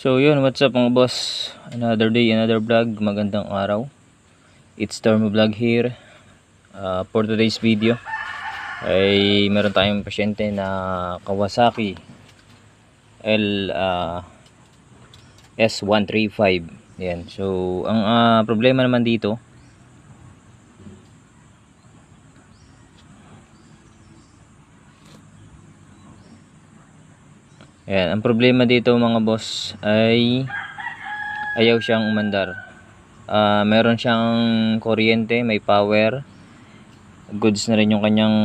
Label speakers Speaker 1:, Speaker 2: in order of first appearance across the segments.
Speaker 1: So yun, what's up mga boss? Another day, another vlog. Magandang araw. It's Stormy Vlog here. Uh, for today's video ay meron tayong pasyente na Kawasaki L uh, S135. Yan. So ang uh, problema naman dito Ayan, ang problema dito mga boss ay ayaw siyang umandar. Ah, meron siyang kuryente, may power. Goods na rin yung kanyang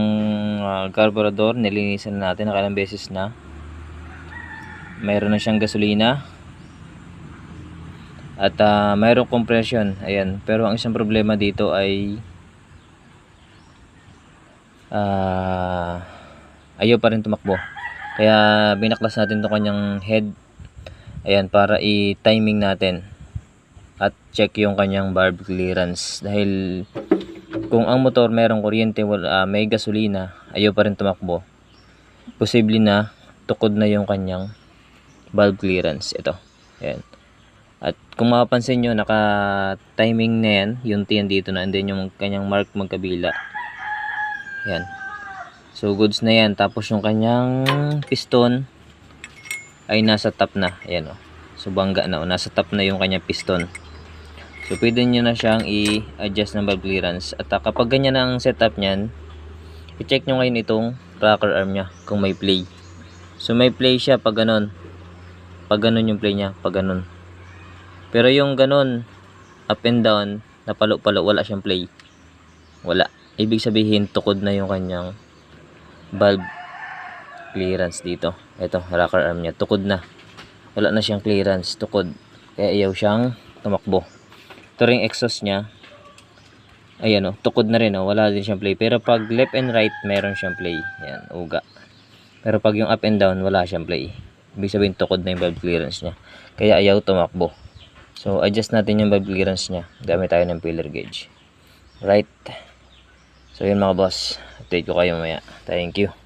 Speaker 1: ah, carburetor, nilinisan na natin nakailang beses na. Meron na siyang gasolina. At ah, mayroong compression, ayan. Pero ang isang problema dito ay ah, ayaw pa rin tumakbo. Kaya binaklas natin itong kanyang head. Ayan, para i-timing natin. At check yung kanyang valve clearance. Dahil kung ang motor merong kuryente, wala, ah, may gasolina, ayaw pa rin tumakbo. Posible na tukod na yung kanyang valve clearance. Ito. Ayan. At kung mapapansin nyo, naka-timing na yan. Yung tin dito na. And then yung kanyang mark magkabila. Ayan. So goods na yan. Tapos yung kanyang piston ay nasa top na. Ayan o. So bangga na o. Nasa top na yung kanyang piston. So pwede nyo na siyang i-adjust ng valve clearance. At uh, kapag ganyan ang setup niyan, i-check nyo ngayon itong rocker arm niya kung may play. So may play siya pag ganun. Pag ganun yung play niya. Pag ganun. Pero yung ganun, up and down, napalo-palo, wala siyang play. Wala. Ibig sabihin, tukod na yung kanyang valve clearance dito. Ito, rocker arm niya. Tukod na. Wala na siyang clearance. Tukod. Kaya ayaw siyang tumakbo. Ito ring exhaust niya. Ayan o. Tukod na rin o. Wala din siyang play. Pero pag left and right, meron siyang play. Ayan. Uga. Pero pag yung up and down, wala siyang play. Ibig sabihin, tukod na yung valve clearance niya. Kaya ayaw tumakbo. So, adjust natin yung valve clearance niya. Gamit tayo ng filler gauge. Right. So, yun mga boss. Update ko kayo mamaya. Thank you.